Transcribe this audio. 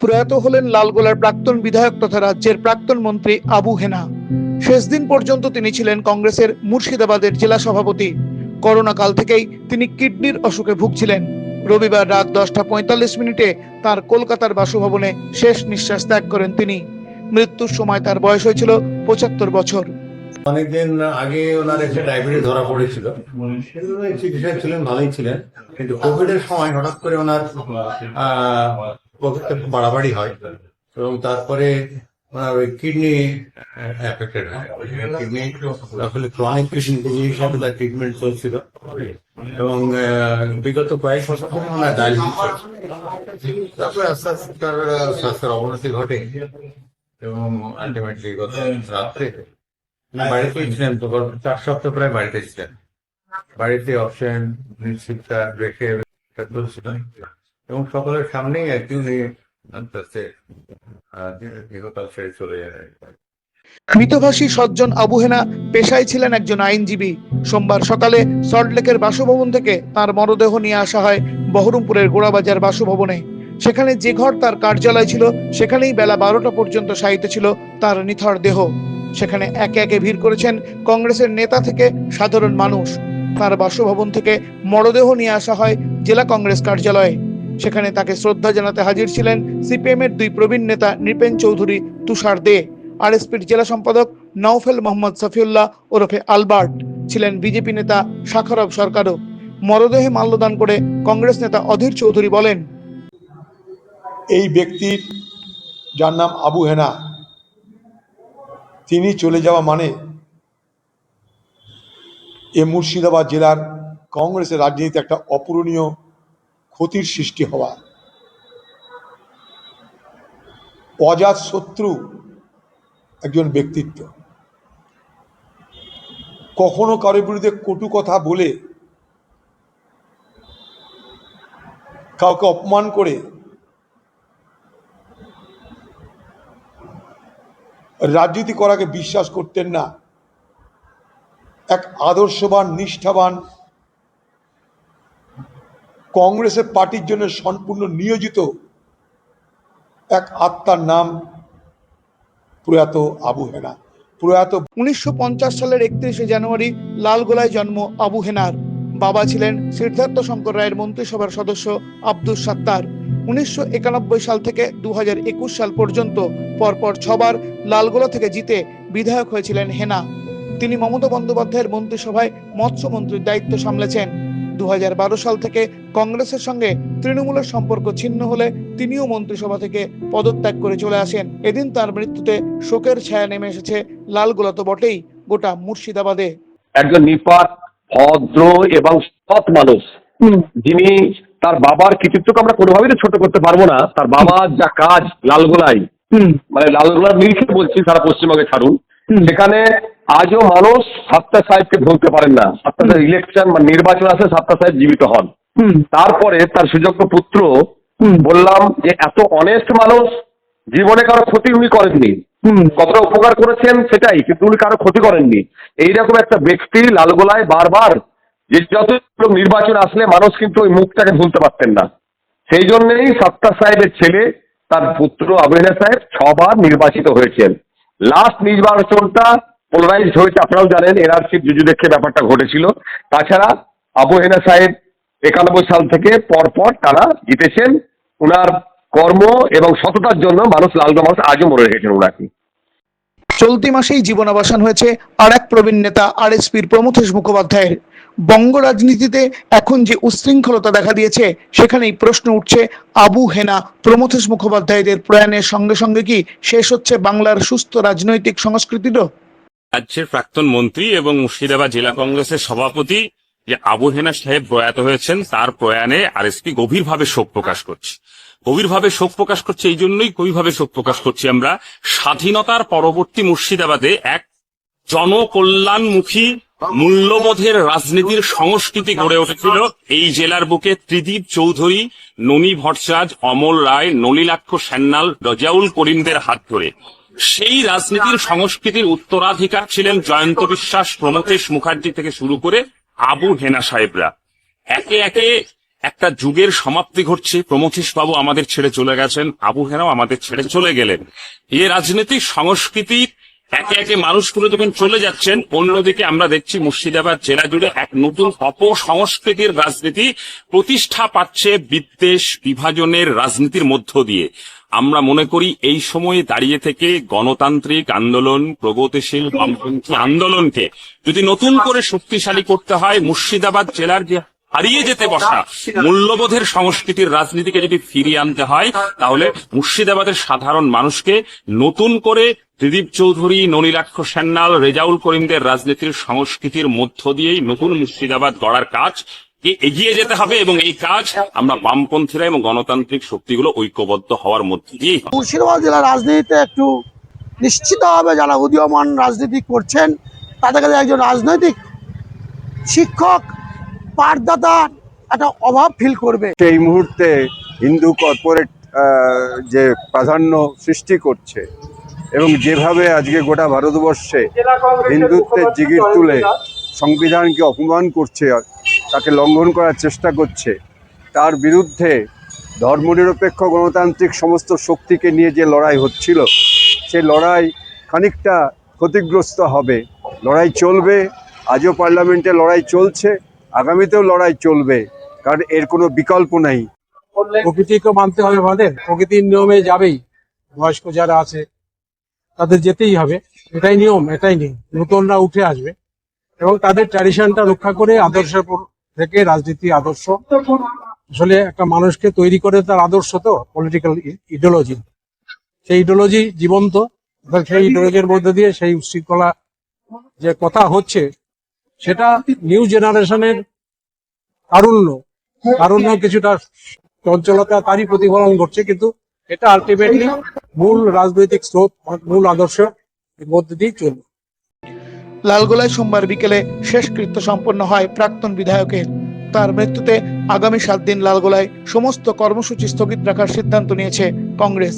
প্রয়াত হলেন লালগোলার প্রাক্তন বিধায়ক তথা রাজ্যের প্রাক্তন মন্ত্রী আবু হেনা। শেষ দিন পর্যন্ত তিনি ছিলেন কংগ্রেসের মুর্শিদাবাদের জেলা সভাপতি। করোনা কাল থেকেই তিনি কিডনির অসুখে ভুগছিলেন। রবিবার রাত দশটা পঁয়তাল্লিশ মিনিটে তার কলকাতার বাসভবনে শেষ নিঃশ্বাস ত্যাগ করেন তিনি। মৃত্যুর সময় তার বয়স হয়েছিল পঁচাত্তর বছর। অনেকদিন আগে ওনার একটা ডায়াবেটিস ধরা পড়েছিল। চিকিৎসা ছিলেন ভালোই ছিলেন। কিন্তু কোভিড এর সময় হঠাৎ করে ওনার বাড়াবাড়ি হয় এবং তারপরে ওই কিডনি এফেক্টেড হয়। কিডনি আসলে ট্রিটমেন্ট চলছিল এবং বিগত কয়েক বছর তারপরে আস্তে আস্তে তার স্বাস্থ্যের অবনতি ঘটে এবং আলটিমেটলি গত রাত্রে তিনি বাড়িতেই ছিলেন তো চার সপ্তাহ প্রায় বাড়িতে ছিলেন। বাড়িতে অপশন নিশ্চিতটা রেখে চলছিল এবং সকলের সামনেই আর আস্তে ইহকাল ছেড়ে চলে পেশায় ছিলেন একজন আইনজীবী। সোমবার সকালে সল্টলেকের বাসভবন থেকে তার মরদেহ নিয়ে আসা হয় বহরমপুরের গোড়াবাজার বাসভবনে। সেখানে যে ঘর তার কার্যালয় ছিল, সেখানেই বেলা বারোটা পর্যন্ত শায়িত ছিল তার নিথর দেহ। সেখানে একে একে ভিড় করেছেন কংগ্রেসের নেতা থেকে সাধারণ মানুষ। তার বাসভবন থেকে মরদেহ নিয়ে আসা হয় জেলা কংগ্রেস কার্যালয়ে। সেখানে তাকে শ্রদ্ধা জানাতে হাজির ছিলেন সিপিএম এর দুই প্রবীণ নেতা নৃপেন চৌধুরী, তুষার দে। আর আরএসপির জেলা সম্পাদক নওফেল মোহাম্মদ সফিউল্লাহ ওরফে আলবার্ট ছিলেন বিজেপি নেতা শাখরব সরকারও। মরদেহে মাল্যদান করে কংগ্রেস নেতা অধীর চৌধুরী বলেন, এই ব্যক্তির যার নাম আবু হেনা, তিনি চলে যাওয়া মানে এ মুর্শিদাবাদ জেলার কংগ্রেসের রাজনীতিতে একটা অপূরণীয় ক্ষতির সৃষ্টি হওয়া। অজাত শত্রু একজন ব্যক্তিত্ব। কখনো কারোর বিরুদ্ধে কটু কথা বলে কাউকে অপমান করে রাজনীতি করাকে বিশ্বাস করতেন না। এক আদর্শবান, নিষ্ঠাবান কংগ্রেসের পার্টির জন্য সম্পূর্ণ নিয়োজিত এক আত্মার নাম প্রয়াত আবু হেনা। প্রয়াত উনিশশো পঞ্চাশ সালের একত্রিশে জানুয়ারি লালগোলায় জন্ম আবু হেনার। বাবা ছিলেন সিদ্ধার্থ শঙ্কর রায়ের মন্ত্রিসভার সদস্য আব্দুল সাত্তার। উনিশশো সাল থেকে দু হাজার একুশ সাল পর্যন্ত পরপর ছবার লালগোলা থেকে জিতে বিধায়ক হয়েছিলেন হেনা। তিনি মমতা বন্দ্যোপাধ্যায়ের মন্ত্রিসভায় মৎস্যমন্ত্রীর দায়িত্ব সামলেছেন। দু হাজার বারো সাল থেকে কংগ্রেসের সঙ্গে তৃণমূলের সম্পর্ক ছিন্ন হলে তিনিও মন্ত্রিসভা থেকে পদত্যাগ করে চলে আসেন। এদিন তার মৃত্যুতে শোকের ছায়া নেমে এসেছে লালগোলা তো বটেই গোটা মুর্শিদাবাদে। একজন নিপাট ভদ্র এবং সৎ মানুষ। যিনি তার বাবার কৃতিত্বকে আমরা কোনোভাবেই তো ছোট করতে পারব না। তার বাবার যা কাজ লালগোলাই মানে লালগোলার নিরিখে বলছি সারা পশ্চিমবঙ্গে ছাড়ুন। সেখানে আজও মানুষ সাত্তা সাহেবকে ভুলতে পারেন না। সাত্তা সাহেব ইলেকশন মানে নির্বাচন আসে সাত্তা সাহেব জীবিত হন। তারপরে তার সুযোগ্য পুত্র বললাম যে এত অনেস্ট মানুষ জীবনে কারও ক্ষতি উনি করেননি। কতটা উপকার করেছেন সেটাই কিন্তু উনি কারও ক্ষতি করেননি। এইরকম একটা ব্যক্তি লালগোলায় বারবার যে যত নির্বাচন আসলে মানুষ কিন্তু ওই মুখটাকে ভুলতে পারতেন না। সেই জন্যেই সত্তা সাহেবের ছেলে তার পুত্র আবহিনা সাহেব ছবার নির্বাচিত হয়েছেন। লাস্ট নির্বাচনটা পোলারাইজ হয়েছে, আপনারাও জানেন এনআরসির দেখে ব্যাপারটা ঘটেছিল। তাছাড়া আবহিনা সাহেব একানব্বই সাল থেকে পরপর তারা জিতেছেন। উনার কর্ম এবং সততার জন্য মানুষ লালগোলা মানুষ আজও মনে রেখেছেন ওনাকে চলতি মাসেই জীবনাবসান হয়েছে আর এক প্রবীণ নেতা আর আরএসপির প্রমথেশ মুখোপাধ্যায়ের। বঙ্গ রাজনীতিতে এখন যে উচ্ছৃঙ্খলতা দেখা দিয়েছে, সেখানেই প্রশ্ন উঠছে, আবু হেনা, প্রমথেশ মুখোপাধ্যায়দের প্রয়াণের সঙ্গে সঙ্গে কি শেষ হচ্ছে বাংলার সুস্থ রাজনৈতিক সংস্কৃতিরও রাজ্যের প্রাক্তন মন্ত্রী এবং মুর্শিদাবাদ জেলা কংগ্রেসের সভাপতি যে আবু হেনা সাহেব প্রয়াত হয়েছেন, তার প্রয়াণে আর আরএসপি গভীরভাবে শোক প্রকাশ করছে। গভীরভাবে শোক প্রকাশ করছে এই জন্যই গভীরভাবে শোক প্রকাশ করছি আমরা। স্বাধীনতার পরবর্তী মুর্শিদাবাদে এক জনকল্যাণমুখী মূল্যবোধের রাজনীতির সংস্কৃতি গড়ে উঠেছিল। এই জেলার বুকে ত্রিদীপ চৌধুরী, ননী ভট্টাচার্য অমল রায়, নলিনাক্ষ সান্যাল রজাউল করিমদের হাত ধরে। সেই রাজনীতির সংস্কৃতির উত্তরাধিকার ছিলেন জয়ন্ত বিশ্বাস প্রমথেশ মুখার্জি থেকে শুরু করে আবু হেনা সাহেবরা। একে একে একটা যুগের সমাপ্তি ঘটছে। প্রমথিস বাবু আমাদের ছেড়ে চলে গেছেন, আবু হেনাও আমাদের ছেড়ে চলে গেলেন। এ রাজনৈতিক সংস্কৃতির একে একে মানুষগুলো যখন চলে যাচ্ছেন, অন্যদিকে আমরা দেখছি মুর্শিদাবাদ জেলা জুড়ে এক নতুন অপসংস্কৃতির রাজনীতি প্রতিষ্ঠা পাচ্ছে বিদ্বেষ বিভাজনের রাজনীতির মধ্য দিয়ে। আমরা মনে করি এই সময়ে দাঁড়িয়ে থেকে গণতান্ত্রিক আন্দোলন, প্রগতিশীল আন্দোলনকে যদি নতুন করে শক্তিশালী করতে হয়, মুর্শিদাবাদ জেলার যে হারিয়ে যেতে বসা মূল্যবোধের সংস্কৃতির রাজনীতিকে যদি ফিরিয়ে আনতে হয়, তাহলে মুর্শিদাবাদের সাধারণ মানুষকে নতুন করে ত্রিদীপ চৌধুরী ননীলাক্ষ সান্যাল রেজাউল করিমদের রাজনীতির সংস্কৃতির মধ্য দিয়েই নতুন মুর্শিদাবাদ গড়ার কাজ এগিয়ে যেতে হবে এবং এই কাজ আমরা বামপন্থীরা এবং গণতান্ত্রিক শক্তিগুলো ঐক্যবদ্ধ হওয়ার মধ্যে হবে। মুর্শিদাবাদ জেলার রাজনীতিতে একটু নিশ্চিতভাবে যারা উদীয়মান রাজনীতি করছেন, তাদের কাছে একজন রাজনৈতিক শিক্ষক পাঠদাতা একটা অভাব ফিল করবে। সেই মুহূর্তে হিন্দু কর্পোরেট যে প্রাধান্য সৃষ্টি করছে এবং যেভাবে আজকে গোটা ভারতবর্ষে হিন্দুত্বের জিগির তুলে সংবিধানকে অপমান করছে, তাকে লঙ্ঘন করার চেষ্টা করছে, তার বিরুদ্ধে ধর্মনিরপেক্ষ গণতান্ত্রিক সমস্ত শক্তিকে নিয়ে যে লড়াই হচ্ছিল সেই লড়াই খানিকটা ক্ষতিগ্রস্ত হবে। লড়াই চলবে, আজও পার্লামেন্টে লড়াই চলছে আগামীতেও লড়াই চলবে, কারণ এর কোনো বিকল্প নাই। প্রকৃতিকে মানতে হবে আমাদের, প্রকৃতির নিয়মে যাবেই, বয়স্ক যারা আছে, তাদের যেতেই হবে। এটাই নিয়ম এটাই নিয়ম। নতুনরা উঠে আসবে এবং তাদের ট্র্যাডিশনটা রক্ষা করে আদর্শের থেকে রাজনীতি আদর্শ। আসলে একটা মানুষকে তৈরি করে তার আদর্শ তো পলিটিক্যাল ইডিওলজি সেই ইডিওলজি জীবন্ত, সেই ইডিওলজির মধ্যে দিয়ে সেই উশৃঙ্খলা যে কথা হচ্ছে সেটা নিউ জেনারেশনের তারুণ্য। তারুণ্য কিছুটা চঞ্চলতা, তারই প্রতিফলন ঘটছে, কিন্তু এটা আলটিমেটলি মূল রাজনৈতিক স্রোত, মূল আদর্শ এর মধ্যে দিয়ে চলবে। লালগোলায় সোমবার বিকেলে শেষকৃত্য সম্পন্ন হয় প্রাক্তন বিধায়কের। তার মৃত্যুতে আগামী সাত দিন লালগোলায় সমস্ত কর্মসূচি স্থগিত রাখার সিদ্ধান্ত নিয়েছে কংগ্রেস।